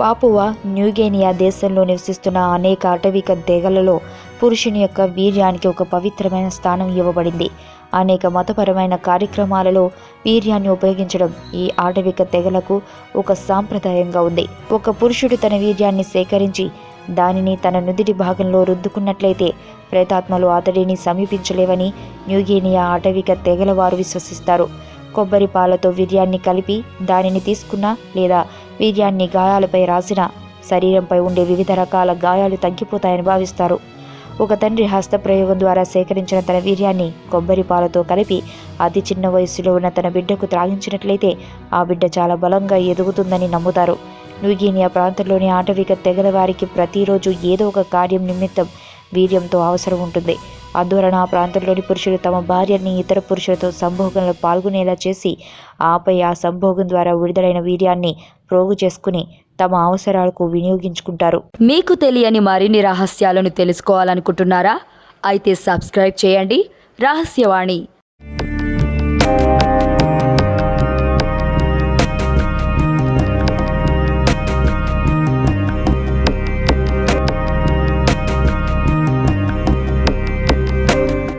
Papua న్యూగేనియా దేశంలో నివసిస్తున్న అనేక అటవిక తెగలలో పురుషుని యొక్క వీర్యానికి ఒక పవిత్రమైన స్థానం ఇవ్వబడింది. అనేక మతపరమైన కార్యక్రమాలలో వీర్యాన్ని ఉపయోగించడం ఈ ఆటవిక తెగలకు ఒక సాంప్రదాయంగా ఉంది. ఒక పురుషుడు తన వీర్యాన్ని సేకరించి దానిని తన నుదిటి భాగంలో రుద్దుకున్నట్లయితే ప్రేతాత్మలు అతడిని సమీపించలేవని న్యూగేనియా ఆటవిక తెగల వారు విశ్వసిస్తారు. కొబ్బరి పాలతో వీర్యాన్ని కలిపి దానిని తీసుకున్న లేదా వీర్యాన్ని గాయాలపై రాసిన శరీరంపై ఉండే వివిధ రకాల గాయాలు తగ్గిపోతాయని భావిస్తారు. ఒక తండ్రి హస్తప్రయోగం ద్వారా సేకరించిన తన వీర్యాన్ని కొబ్బరి పాలతో కలిపి అతి చిన్న వయసులో ఉన్న తన బిడ్డకు త్రాగించినట్లయితే ఆ బిడ్డ చాలా బలంగా ఎదుగుతుందని నమ్ముతారు. న్యూగినియా ప్రాంతంలోని ఆటవిక తెగల వారికి ప్రతిరోజు ఏదో ఒక కార్యం నిమిత్తం వీర్యంతో అవసరం ఉంటుంది. ఆందోళన ఆ ప్రాంతంలోని పురుషులు తమ భార్యని ఇతర పురుషులతో సంభోగంలో పాల్గొనేలా చేసి ఆపై ఆ సంభోగం ద్వారా విడుదలైన వీర్యాన్ని ప్రోగు చేసుకుని తమ అవసరాలకు వినియోగించుకుంటారు. మీకు తెలియని మరిన్ని రహస్యాలను తెలుసుకోవాలనుకుంటున్నారా? అయితే సబ్స్క్రైబ్ చేయండి. రహస్యవాణి.